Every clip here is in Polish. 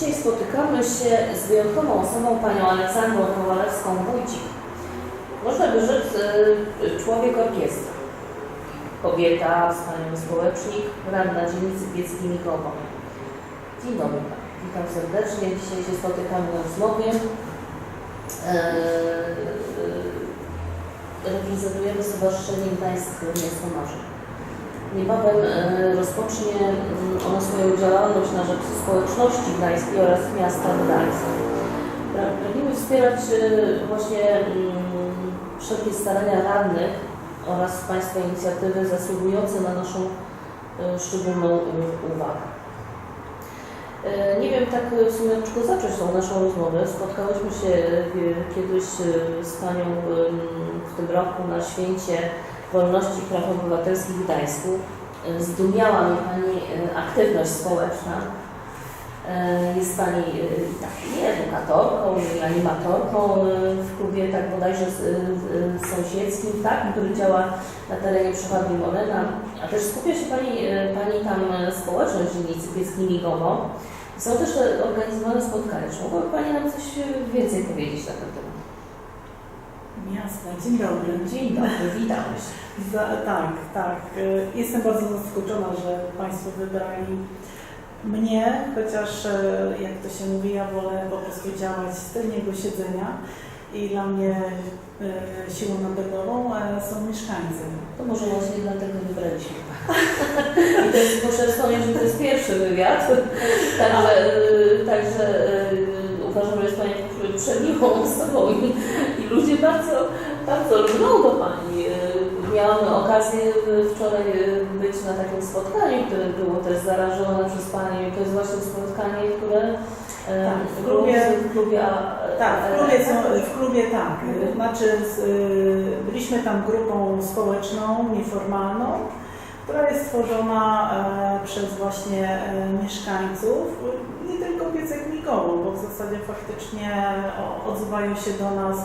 Dzisiaj spotykamy się z wyjątkową osobą, panią Aleksandrą Kowalewską-Wójcik. Można by rzec y, człowiek orkiestra. Kobieta, wspaniały społecznik, radna dzielnicy Biecki Mikowo. Dzień dobry. Witam serdecznie. Dzisiaj się spotykamy na rozmowie. Eee, Reprezentujemy Stowarzyszenie Gdańsk Miasto Marzeń. Niebawem e, rozpocznie mm, ono swoją działalność na rzecz społeczności gdańskiej oraz miasta Gdańsk. Pra- Pragniemy wspierać e, właśnie mm, wszelkie starania radnych oraz Państwa inicjatywy zasługujące na naszą e, szczególną uwagę. Nie wiem tak w sumie czego zacząć tą naszą rozmowę. Spotkałyśmy się kiedyś z Panią w tym roku na święcie Wolności i Praw Obywatelskich w Gdańsku. E, Zdumiała mnie Pani e, aktywność społeczna. E, Jest Pani tak, i edukatorką, i animatorką w klubie tak bodajże sąsiedzkim, tak, który działa na terenie przychodni Morena, a też skupia się Pani, Pani tam społeczność dzielnicy Piecki-Migowo. Są też organizowane spotkania. Czy mogłaby Pani nam coś więcej powiedzieć na ten temat? Jasne, dzień dobry. Dzień dobry, witamy się. Za, tak, tak. Y, Jestem bardzo zaskoczona, że Państwo wybrali mnie, chociaż y, jak to się mówi, ja wolę po prostu działać z tylniego siedzenia i dla mnie y, siłą napędową e, są mieszkańcy. To może właśnie dlatego wybraliśmy. I to jest, muszę wspomnieć, że to jest pierwszy wywiad, także, także uważam, że jest Pani przemiłą osobą i, i ludzie bardzo, bardzo lgną do Pani. Miałam okazję wczoraj być na takim spotkaniu, które było też zarażone przez Panią i to jest właśnie spotkanie, które y, Tak, w klubie- w klubie a, Tak, w klubie, są, w klubie tak. Znaczy, y, byliśmy tam grupą społeczną, nieformalną, która jest stworzona e, przez właśnie e, mieszkańców, nie tylko Piecek Mikołów, bo w zasadzie faktycznie odzywają się do nas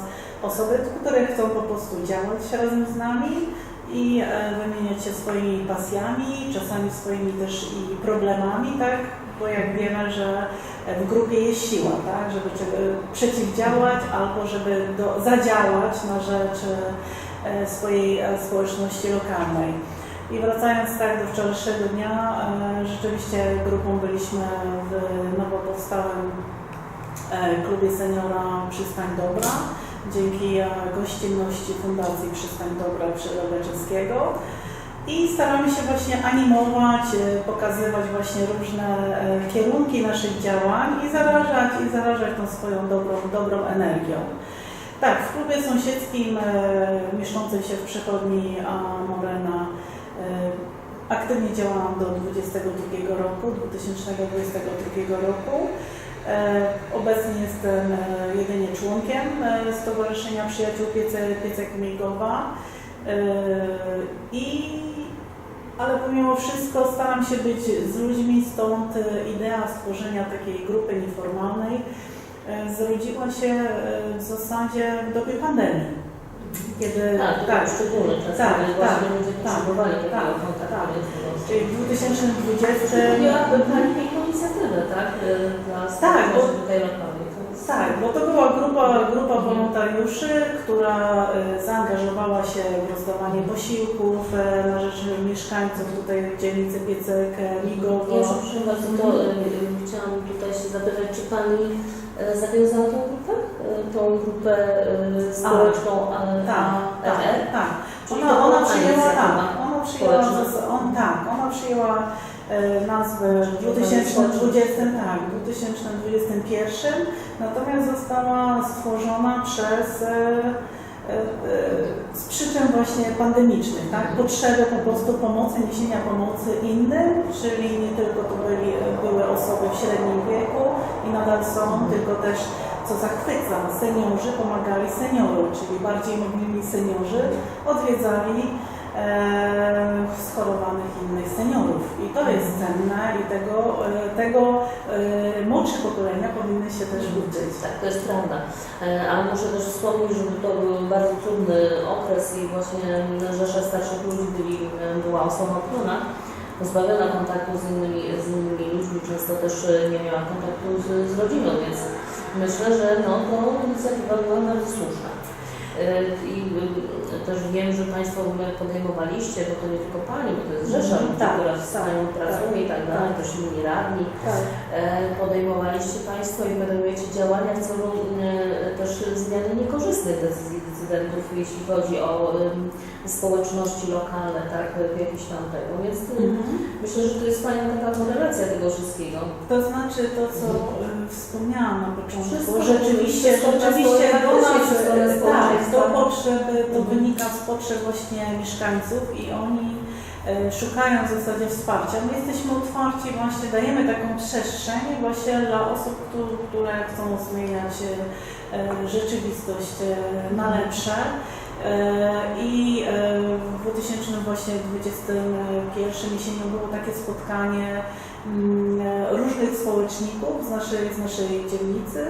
osoby, które chcą po prostu działać razem z nami i e, wymieniać się swoimi pasjami, czasami swoimi też i problemami, tak? Bo jak wiemy, że w grupie jest siła, tak? Żeby czego, przeciwdziałać albo żeby do, zadziałać na rzecz e, swojej e, społeczności lokalnej. I wracając tak do wczorajszego dnia, e, rzeczywiście grupą byliśmy w nowo powstałym e, klubie seniora Przystań Dobra dzięki e, gościnności Fundacji Przystań Dobra Przyrodeczeskiego. I staramy się właśnie animować, pokazywać właśnie różne kierunki naszych działań i zarażać, i zarażać tą swoją dobrą, dobrą energią. Tak, w klubie sąsiedzkim mieszczącej się w przychodni Morena aktywnie działałam do 2022 roku, 2022 roku. E, Obecnie jestem e, jedynie członkiem e, Stowarzyszenia Przyjaciół Piece, Piecek Migowa. I, ale pomimo wszystko staram się być z ludźmi, stąd idea stworzenia takiej grupy nieformalnej zrodziła się w zasadzie w dobie pandemii. Kiedy, Tak, tak, szczególny czas, tak, kiedy tak, właśnie ludzie tak, potrzebowali takiego tak, kontaktu tak. czyli w 2020 Miałaby Pani piękną inicjatywę, tak? y, Dla Tak, bo- tutaj lokalnej. Tak, bo to była grupa, grupa wolontariuszy, która e, zaangażowała się w rozdawanie posiłków e, na rzecz mieszkańców tutaj w dzielnicy Piecek, Migowo. Ja przepraszam bardzo, to y, y, chciałam tutaj się zapytać, czy Pani y, zawiązała tą grupę? Y, Tą grupę y, społeczną Tak, tak, tak. Czyli Ona, przyjęła, tak, ona przyjęła, on, tak, ona przyjęła e, nazwę w Czyli 2020, tak, w 2021, natomiast została stworzona przez e, e, e, z przyczyn właśnie pandemicznych, tak? Potrzeby po prostu pomocy, niesienia pomocy innym, czyli nie tylko to byli, były osoby w średnim wieku i nadal są, tylko też co zachwyca, seniorzy pomagali seniorom, czyli bardziej mobilni seniorzy odwiedzali e, schorowanych innych seniorów. I to jest cenne i tego, e, tego e, młodsze pokolenia powinny się też uczyć. Tak, to jest prawda. E, Ale muszę też wspomnieć, że to był bardzo trudny okres i właśnie Rzesza Starszych Ludzi byli, była osamotniona. Pozbawiona kontaktu z innymi, z innymi ludźmi, często też e, nie miała kontaktu z, z rodziną, więc myślę, że no, to inicjatywa była bardzo słuszna. E, I e, też wiem, że Państwo w ogóle podejmowaliście, bo to nie tylko Pani, bo to jest rzesza ludzi, Tak, która tak, z Panią pracuje i tak dalej, tak. też inni radni. Tak. Podejmowaliście Państwo i podejmujecie działania w celu też zmiany niekorzystnych decyzji decydentów, jeśli chodzi o społeczności lokalne, tak, jakieś tam tego. Więc Mhm. myślę, że to jest fajna taka korelacja tego wszystkiego. To znaczy to, co y, wspomniałam na początku, Wszystko- rzeczywiście, wszystko rzeczywiście do nas, tak, do potrzeby, to Mhm. wynika z potrzeb właśnie mieszkańców i oni szukają w zasadzie wsparcia. My jesteśmy otwarci, właśnie dajemy taką przestrzeń właśnie dla osób, któ- które chcą zmieniać e, rzeczywistość e, na lepsze. E, I e, w 2021 jesienią było takie spotkanie mm, e, różnych społeczników z naszej, z naszej dzielnicy.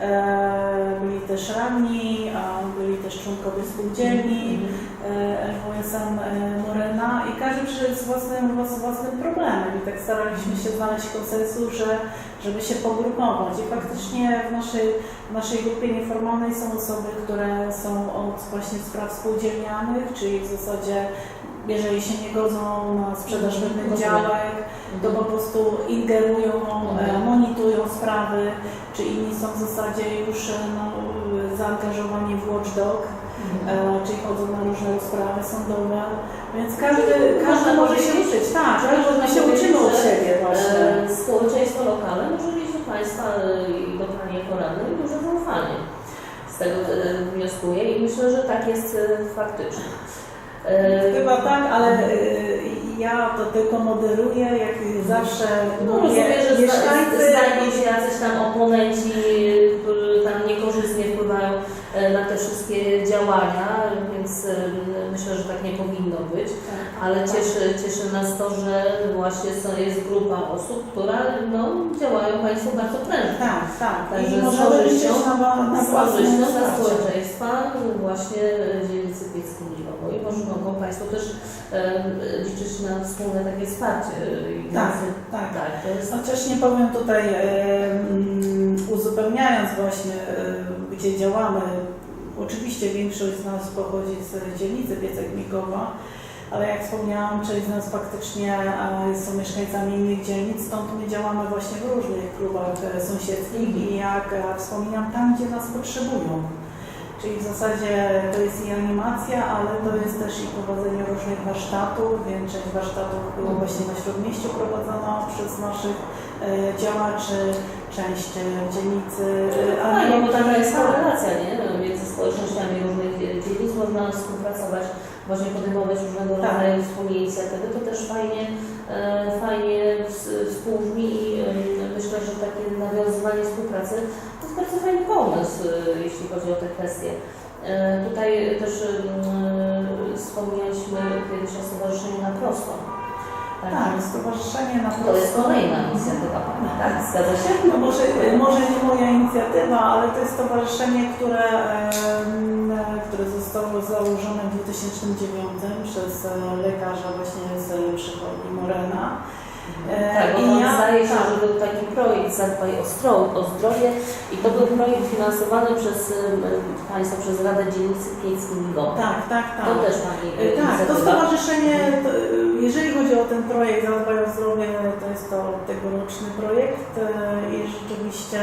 E, Byli też radni, a byli też członkowie spółdzielni, e, LWSM e, Morena i każdy przyszedł z własnym, z własnym problemem. I tak staraliśmy się znaleźć konsensus, że, żeby się pogrupować. I faktycznie w naszej, w naszej grupie nieformalnej są osoby, które są od właśnie spraw spółdzielnianych, czyli w zasadzie jeżeli się nie godzą na sprzedaż pewnych Rozumiem. działek, to po prostu ingerują, e, Mhm. monitorują sprawy, czy inni są w zasadzie już e, no, zaangażowani w watchdog, e, czyli chodzą na różne rozprawy sądowe, więc każdy, każdy może się uczyć, tak, każdy Można się uczymy od siebie właśnie. Społeczeństwo lokalne może mieć do Państwa i do Pani radnej duże zaufanie. Z tego wnioskuję i myślę, że tak jest faktycznie. E, Chyba tak, ale y, ja to tylko moderuję, jak zawsze No mówię, rozumiem, że mieszkańcy znajdą się jacyś tam oponenci, którzy tam niekorzystnie wpływają e, na te wszystkie działania, więc e, myślę, że tak nie powinno być. Ale cieszy, cieszy nas to, że właśnie jest grupa osób, która no, działają Państwo bardzo prężnie. Tak, tak. Także I z korzyścią- na, na Z korzyścią dla społeczeństwa właśnie dzielnicy Pieckiego. Może mogą Państwo też e, liczyć na wspólne takie wsparcie. I Tak, tak. tak, to jest Chociaż nie powiem tutaj, e, uzupełniając właśnie, e, gdzie działamy, oczywiście większość z nas pochodzi z dzielnicy Piecek Mikowa, ale jak wspomniałam, część z nas faktycznie e, są mieszkańcami innych dzielnic, stąd my działamy właśnie w różnych klubach e, sąsiedzkich i jak e, wspominam, tam gdzie nas potrzebują. Czyli w zasadzie to jest i animacja, ale to jest też i prowadzenie różnych warsztatów, więc część warsztatów było właśnie na Śródmieściu prowadzona przez naszych e, działaczy, część e, dzielnicy e, Fajnie, bo taka jest korelacja nie? między społecznościami różnych dzielnic, można współpracować, właśnie podejmować różnego Tak. rodzaju wspólne inicjatywy, to też fajnie, e, fajnie współbrzmi i e, myślę, że takie nawiązywanie współpracy to fajny pomysł, e, jeśli chodzi o te kwestie. E, Tutaj też e, wspomnieliśmy kiedyś o Stowarzyszeniu na Prosto. Tak, stowarzyszenie na To jest kolejna inicjatywa Pani, tak? Zgadza się? No może, może nie moja inicjatywa, ale to jest stowarzyszenie, które, które zostało założone w 2009 przez e, lekarza właśnie z przychodni Morena. E, Tak, bo i tam ja- zdaje się, tak. że był taki projekt Zadbaj o, stro- o zdrowie i to był projekt finansowany przez Państwa, przez Radę Dzielnicy Pieckiego. Tak, tak, tak. To też Pani E, Tak, to stowarzyszenie, to, e, jeżeli chodzi o ten projekt Zadbaj o zdrowie, to jest to tegoroczny projekt i rzeczywiście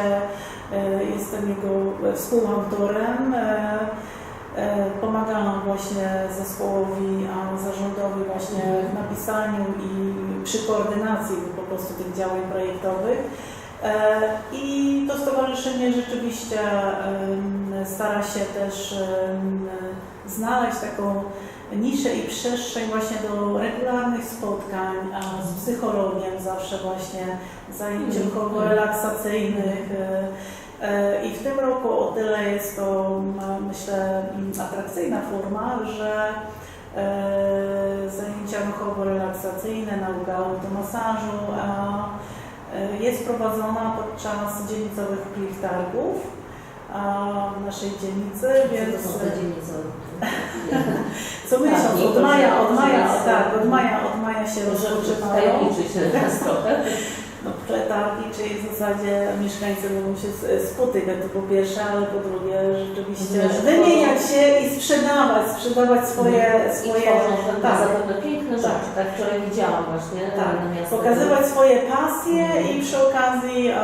jestem jego współautorem. E, e, Pomagałam właśnie zespołowi, a zarządowi właśnie w napisaniu i przy koordynacji po prostu tych działań projektowych. E, I to stowarzyszenie rzeczywiście stara się też znaleźć taką niszę i przestrzeń właśnie do regularnych spotkań a z psychologiem, zawsze właśnie zajęć Mhm. ruchowo-relaksacyjnych. E, I w tym roku o tyle jest to, myślę, m, atrakcyjna forma, że e, zajęcia ruchowo-relaksacyjne, nauka automasażu e, jest prowadzona podczas dzielnicowych plich targów w naszej dzielnicy, Co więc to te dzielnice? co miesiąc, i od maja, od maja, tak, od maja, od maja się rozpoczynają. tajemniczyć nas trochę. No, przetargi, czyli w zasadzie mieszkańcy mogą się spotykać, to po pierwsze, ale po drugie rzeczywiście wymieniać się i sprzedawać, sprzedawać swoje, I swoje tworzą tak. zapewne piękne rzeczy. Tak, wczoraj widziałam właśnie Tak, na miasto. pokazywać swoje pasje Mhm. i przy okazji e,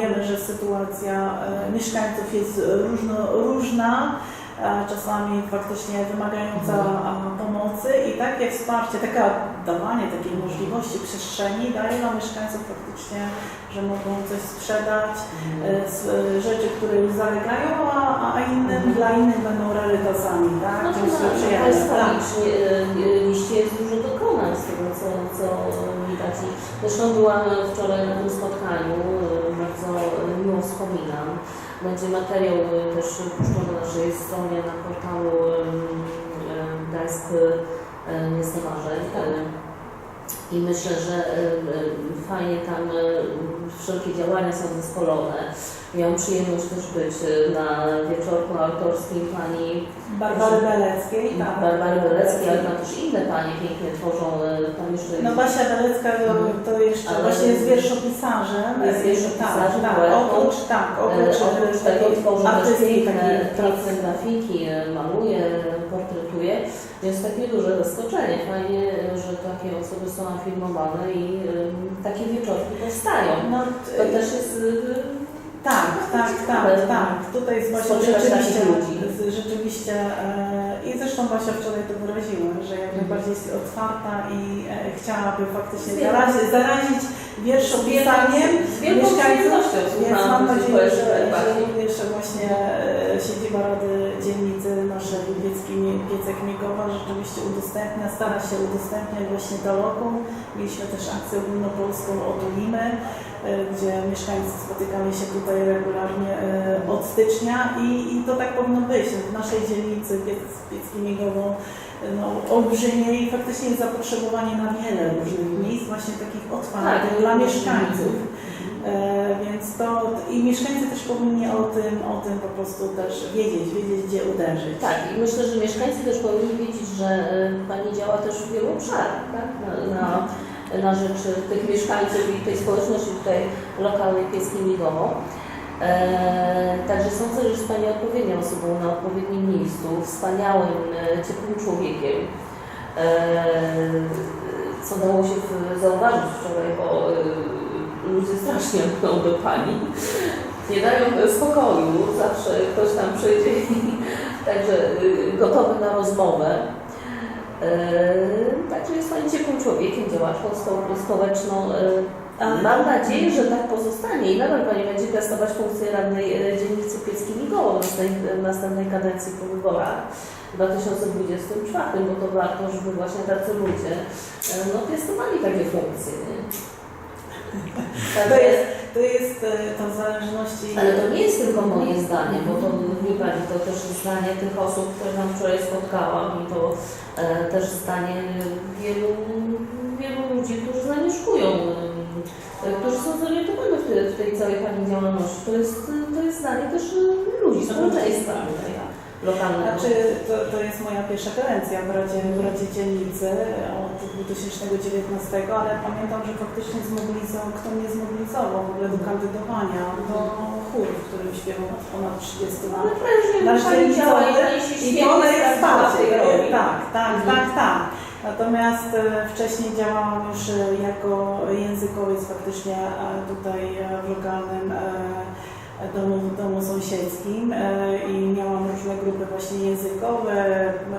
wiemy, że sytuacja e, mieszkańców jest różno, różna, e, czasami faktycznie wymagająca e, pomocy i takie wsparcie, takie dawanie takiej możliwości przestrzeni daje dla mieszkańców faktycznie, że mogą coś sprzedać, e, z, e, rzeczy, które już zalegają, a, a innym, Mhm. dla innych będą rarytasami, tak? No przyjemne, Państwa tak. y, liście jest dużo dokonań z tego, co, co widać. Zresztą byłam wczoraj na tym spotkaniu, bardzo miło wspominam. Będzie materiał y, też puszczony na naszej stronie, na portalu y, Gdańsk y, Miasto Marzeń. I myślę, że y, y, fajnie tam y, wszelkie działania są zespolone. Miałam przyjemność też być na wieczorku autorskim pani Barbary Beleckiej, tak. Barbary Beleckiej, ale tam też inne panie pięknie tworzą, tam jeszcze No Basia Belecka to, to jeszcze Ale- właśnie jest wierszopisarzem. Jest wierszopisarzem, tak, tak. Oprócz, tak, oprócz, E, oprócz tego takiej tworzą też piękne, grafiki, e, maluje, portretuje. Jest takie duże zaskoczenie. Fajnie, e, że takie osoby są afirmowane i e, takie wieczorki powstają. No, To t- też jest e, tak, tak, tak, tak. Tutaj jest Spotykać rzeczywiście, rzeczywiście e, i zresztą Basia wczoraj to wyraziła, że jak Mhm. najbardziej jest otwarta i e, chciałaby faktycznie zarazić, zarazić wierszopisaniem z wielką mieszkańców, więc mam nadzieję, że, również właśnie e, siedziba Rady Dzielnicy naszej Piecek Miegowa rzeczywiście udostępnia, stara się udostępniać właśnie to lokum. Mieliśmy też akcję ogólnopolską Otulimy, e, gdzie mieszkańcy spotykali się tutaj regularnie e, od stycznia i, i to tak powinno być. W naszej dzielnicy Piec, Piecki Miegową no, olbrzymie i faktycznie jest zapotrzebowanie na wiele różnych miejsc, właśnie takich otwartych dla mieszkańców. E, więc to i mieszkańcy też powinni o tym, o tym po prostu też wiedzieć, wiedzieć gdzie uderzyć. Tak, i myślę, że mieszkańcy też powinni wiedzieć, że e, Pani działa też w wielu obszarach, tak? na, na, na rzecz tych mieszkańców i tej społeczności tutaj lokalnej Pieskiej Migowo. E, także sądzę, że jest Pani odpowiednią osobą na odpowiednim miejscu, wspaniałym, e, ciepłym człowiekiem. E, co dało się zauważyć wczoraj, bo e, ludzie strasznie mkną do Pani. Nie dają spokoju, zawsze ktoś tam przyjdzie także gotowy na rozmowę. Także jest Pani ciepłym człowiekiem, działaczką spo- społeczną. Mam nadzieję, że tak pozostanie i nadal Pani będzie piastować funkcję radnej yy, dzielnicy Piecki Mikołaj w następnej, kadencji po wyborach w 2024, bo to warto, żeby właśnie tacy ludzie yy, no, piastowali takie funkcje. Nie? To jest, to jest e, to w zależności. ale to nie jest tylko moje zdanie, bo to wie Pani, to też zdanie tych osób, które tam wczoraj spotkałam i to e, też zdanie wielu, wielu ludzi, którzy zamieszkują, e, którzy są zorientowani w, tej- w tej całej Pani działalności. To jest, to jest zdanie też e, ludzi, społeczeństwa lokalnego. Znaczy, to, to jest moja pierwsza kadencja w Radzie, w Radzie Dzielnicy od 2019, ale pamiętam, że faktycznie zmobilizował, kto mnie zmobilizował w ogóle do kandydowania do chóru, w którym śpiewam od ponad 30 lat. Prężnie Nasz dzielnicowy I to jest wsparcie. Tak, tak, tak, tak. Natomiast e, wcześniej działałam już e, jako językowiec faktycznie tutaj e, w lokalnym domu, domu sąsiedzkim i miałam różne grupy właśnie językowe.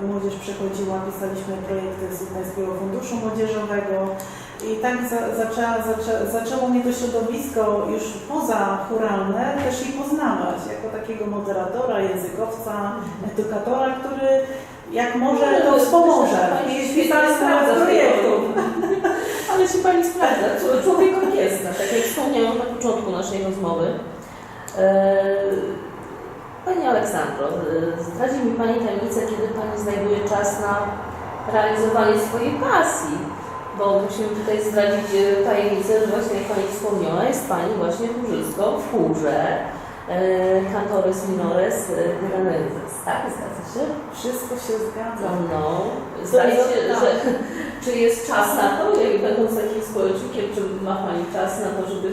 Młodzież przychodziła, pisaliśmy projekty z Ukraińskiego Funduszu Młodzieżowego. I tak za, zaczęła, zaczę, zaczęło mnie to środowisko już poza churalne też i poznawać jako takiego moderatora, językowca, edukatora, który jak może No, to to wspomoże. że pani sprawdza w. Ale się Pani sprawdza, Czł- człowiek orkiestra, tak jak wspomniałam na początku naszej rozmowy. Eee, Pani Aleksandro, e, zdradzi mi Pani tajemnicę, kiedy Pani znajduje czas na realizowanie swojej pasji, bo musimy tutaj zdradzić e, tajemnicę, że właśnie jak Pani wspomniała, jest Pani właśnie chórzystką w chórze e, Cantores Minores e, Milanenses, tak? Zgadza się? Wszystko się zgadza. No, zdaje się, tak. że czy jest czas na to, jak będąc takim społecznikiem, czy ma Pani czas na to, żeby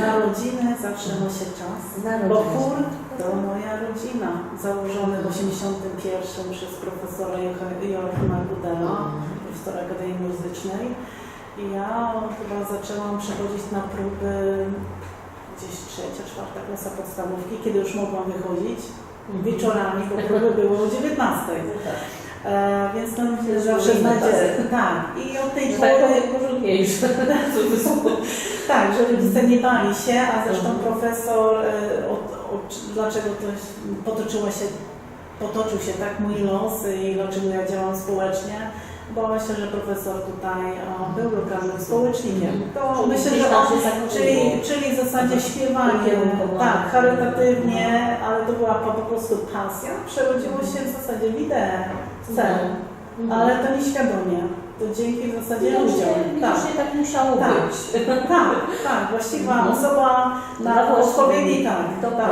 Na rodziny zawsze ma się czas. Na Bo rodzinę. chór to moja rodzina, założony w 81 przez profesora Jo- Joachima Gudela, profesora Akademii Muzycznej. I ja chyba zaczęłam przychodzić na próby gdzieś trzecia, czwarta klasa podstawówki, kiedy już mogłam wychodzić wieczorami, bo próby były o 19. Tak. E, więc tam Też zawsze były inne znajdzie. czasy. Tak. I od tej Że tak pory powiem, porządniejsze. tak, że rodzice nie bali się, a zresztą Mhm. profesor, e, od, od, dlaczego to potoczyła się, potoczył się tak mój los i dlaczego ja działam społecznie, bo myślę, że profesor tutaj e, był lokalnym społecznikiem. To Czyli myślę, że on, zakończyło. czyli, czyli w zasadzie śpiewanie, Ukierunkowane. tak, charytatywnie, ale to była po, po prostu pasja, przerodziło się w zasadzie w ideę, cel, Mhm. ale to nieświadomie. To dzięki w zasadzie ludziom. Tak. tak musiało Tak. być. Tak, tak, właściwa Mhm. osoba na właściwym- odpowiedni, tak, tak,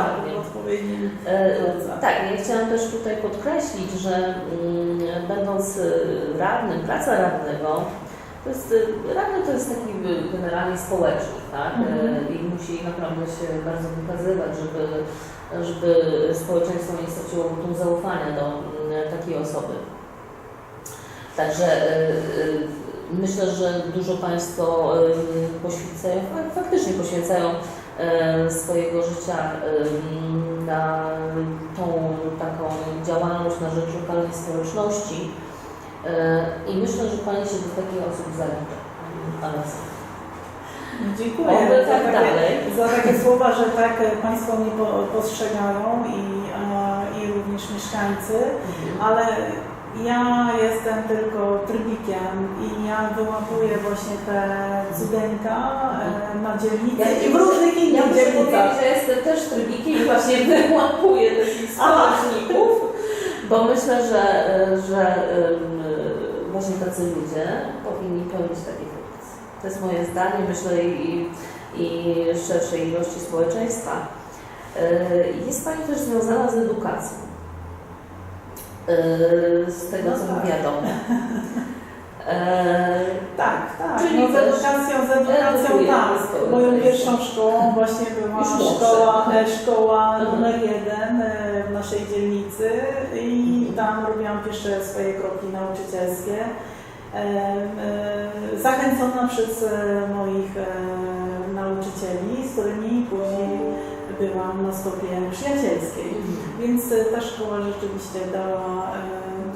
odpowiednim E, drodze. tak, ja chciałam też tutaj podkreślić, że mm, będąc e, radnym, praca radnego, to jest, e, radny to jest taki e, generalnie społecznik, tak? Mhm. I musi naprawdę się bardzo wykazywać, żeby, żeby społeczeństwo nie straciło wotum zaufania do mm, takiej osoby. Także myślę, że dużo Państwo poświęcają, fak- faktycznie poświęcają swojego życia e, na tą taką działalność na rzecz lokalnej społeczności. E, i myślę, że Pani się do takich osób zalicza. Dziękuję Oby za tak takie, za takie słowa, że tak e, Państwo mnie po, postrzegają i, e, i również mieszkańcy, ale ja jestem tylko trybikiem i ja wyłapuję właśnie te cudeńka e, na dzielnicy Ja- i w różnych Ja innych powiedzieć, dzielnicach. że jestem też trybikiem i właśnie wyłapuję takich społeczników, bo myślę, że, e, że e, właśnie tacy ludzie powinni pełnić takie funkcje. To jest moje zdanie, myślę i, i szerszej ilości społeczeństwa. Jest Pani też związana z edukacją. E, Z tego, No co tak. mi wiadomo. E, Tak, tak. Czyli no, z edukacją, z edukacją tak. Moją pierwszą szkołą właśnie była szkoła, szkoła Mhm. numer jeden e, w naszej dzielnicy i tam robiłam pierwsze swoje kroki nauczycielskie. E, e, Zachęcona przez moich nauczycieli, z którymi byłam na stopie przyjacielskiej. Więc e, ta szkoła rzeczywiście dała e,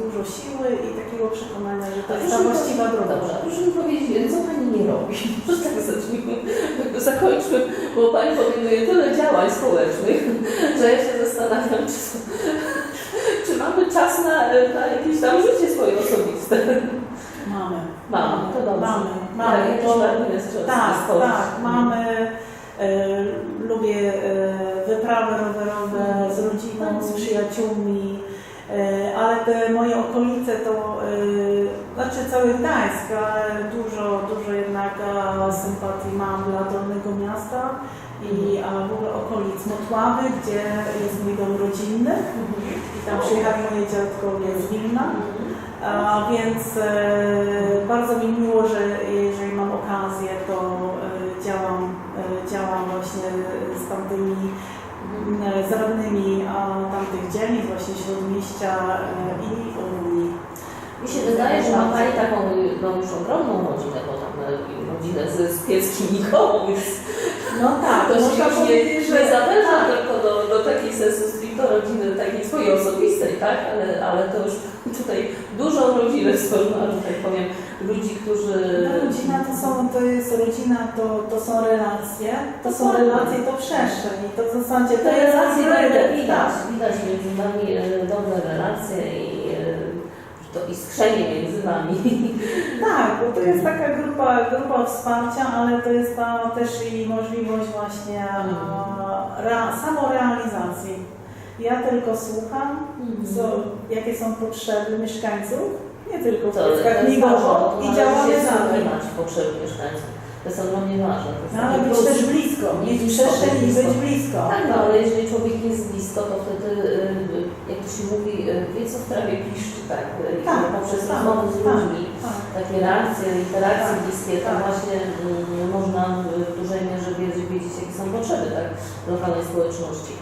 dużo siły i takiego przekonania, że to jest ta właściwa droga. Dobrze, proszę mi powiedzieć, co Pani nie robi? Może tak zacznijmy, zakończmy, bo Pani podejmuje tyle działań społecznych, że ja się zastanawiam, czy, czy mamy czas na, na jakieś tam życie swoje osobiste. Mamy. Mamy, to dobrze. Mamy, Tak, mamy. jakiś To, tak, tak, mamy. E, lubię e, wyprawy rowerowe z rodziną, z przyjaciółmi, e, ale te moje okolice to, znaczy cały Gdańsk, dużo, dużo jednak sympatii mam dla Dolnego Miasta i a w ogóle okolic Motławy, gdzie jest mój dom rodzinny i tam przyjechali moje dziadkowie z Wilna. A więc e, bardzo mi miło, że jeżeli mam okazję, to właśnie z tamtymi z radnymi a, tamtych dzielnic, właśnie Śródmieścia e, i Unii. Mi się wydaje, że ma Pani taką no, już ogromną rodzinę, bo tam e, rodzinę z, z pieskim Nikołą, więc No tak, to się można powiedzieć, nie zawęża tak, tylko do, do takiej sensu stricto rodziny, takiej swojej osobistej, tak? Ale, ale to już tutaj dużą rodzinę stworzyła, że tak powiem, ludzi, którzy... no, rodzina to są, to jest rodzina, to, to są relacje, to są relacje, to przestrzeń i to w zasadzie to Te jest relacje priorytet, dobre widać, tak. widać między nami e, dobre relacje i e, to iskrzenie między nami. Tak, bo to jest taka grupa, grupa wsparcia, ale to jest ta też i możliwość właśnie rea, samorealizacji. Ja tylko słucham, co, jakie są potrzeby mieszkańców, nie tylko w Piotrkach i działamy dalej. słuchać potrzeby mieszkańców. To jest ogromnie ważne. To jest No, ale być plus. też blisko, mieć przestrzeń i być blisko. Tak, no ale jeżeli człowiek jest blisko, to wtedy, y, jak to się mówi, y, wie co w trawie piszczy, tak? y, Tak, poprzez tak, rozmowy z tak. ludźmi, Tak. takie reakcje, interakcje Tak, bliskie, to tak. właśnie y, można w dużej mierze wiedzieć, wiedzieć, jakie są potrzeby tak, lokalnej społeczności.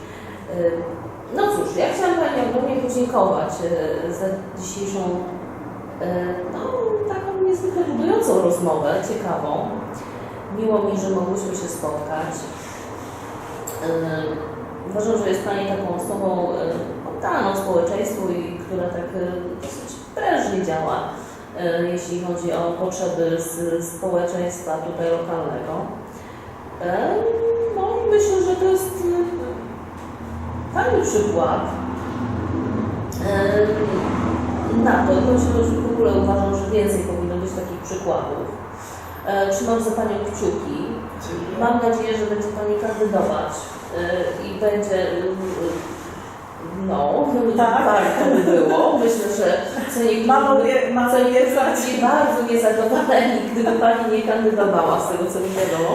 No cóż, ja chciałam Pani ogromnie podziękować y, za dzisiejszą y, no, taką niezwykle budującą rozmowę, ciekawą. Miło mi, że mogłyśmy się spotkać. Yy, Uważam, że jest Pani taką osobą oddaną społeczeństwu i która tak dosyć prężnie działa, jeśli chodzi o potrzeby społeczeństwa tutaj lokalnego. No i myślę, że to jest fajny przykład na to. że w ogóle uważam, że więcej powinno być takich przykładów. Yy, Trzymam za Panią kciuki. Mam nadzieję, że będzie Pani kandydować y, i będzie, no, Tak. warto by było. Myślę, że co niektórzy, mam co niektórzy bardzo niezadowoleni, gdyby Pani nie kandydowała, z tego co mi wiadomo.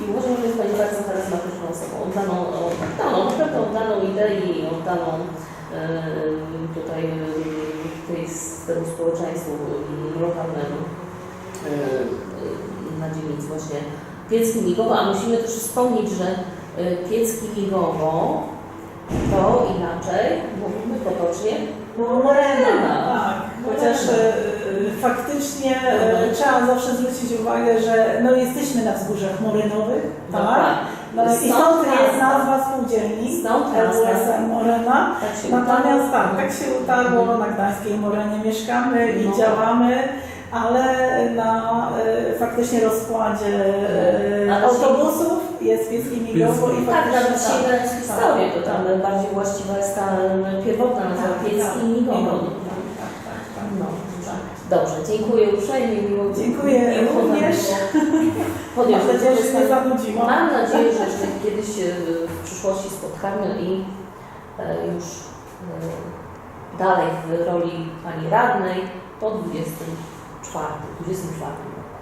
I uważam, że jest Pani bardzo charyzmatyczną osobą, oddaną, oddaną, naprawdę oddaną idei oddaną y, tutaj y, tej, temu społeczeństwu lokalnemu y, na dzielnicy właśnie Piecki Migowo, a musimy też wspomnieć, że Piecki Migowo to inaczej, mówimy potocznie, Morena, tak. Chociaż e, e, faktycznie e, trzeba zawsze zwrócić uwagę, że no, jesteśmy na wzgórzach morynowych, tak? No, I Stąd jest nazwa. spółdzielni. LUSM Morena. Tak Natomiast tak, tak się utarło, na Gdańskiej Morenie mieszkamy i No. działamy, ale na e, faktycznie rozkładzie się- autobusów jest Piecki Migowo i Tak, faktycznie nawet się tak. w historii, to tam bardziej właściwa jest ta y, pierwotna nazwa Tak, Piecki tak. Migowo. Tak, tak, tak, tak. No, dobrze, dziękuję uprzejmie, miło Dziękuję miło również. podjąć Mam nadzieję, że nie. Mam nadzieję, że jeszcze kiedyś e, w przyszłości spotkamy i e, już e, dalej w roli Pani Radnej po 24, 24 roku.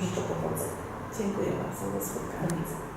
Życzę powodzenia. Dziękuję bardzo za Do spotkanie.